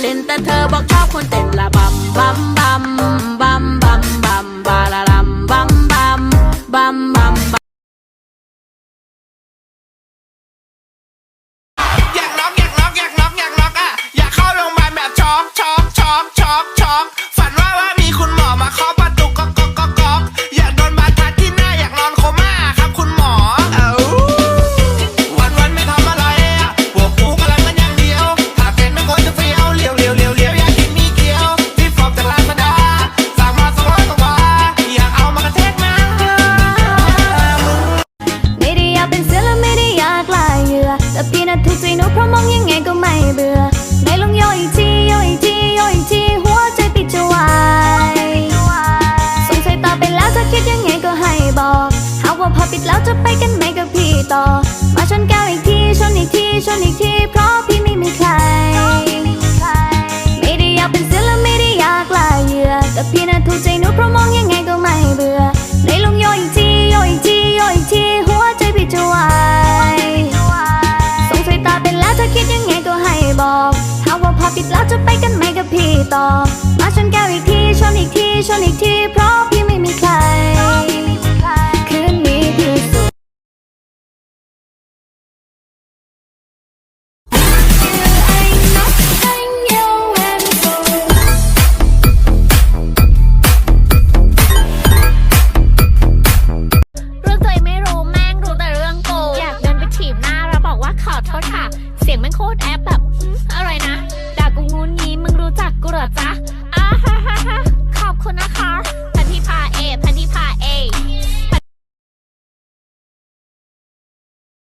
เล่นแต่เธอบอกชอบคนเต้นละบัมบัมบัมบัมบัมบัม สิบแล้วจะไปกันไหมกับพี่ต่อ มาชนแก้วอีกทีชนอีกทีชนอีกทีเพราะพี่ไม่มีใคร ไม่ได้อยากเป็นเสือและไม่ได้อยากลายเหยื่อแต่พี่น่ะถูกใจหนูเพราะมองยังไงก็ไม่เบื่อในลงโยอีกทีโยอีกทีโยอีกทีหัวใจพี่จะวายสงสัยตาเป็นแล้วเธอคิดยังไงก็ให้บอกถ้าว่าพอปิดแล้วจะไปกันไหมกับพี่ต่อ ขอโทษค่ะ เสียงแม่งโคตรแอปแบบอะไร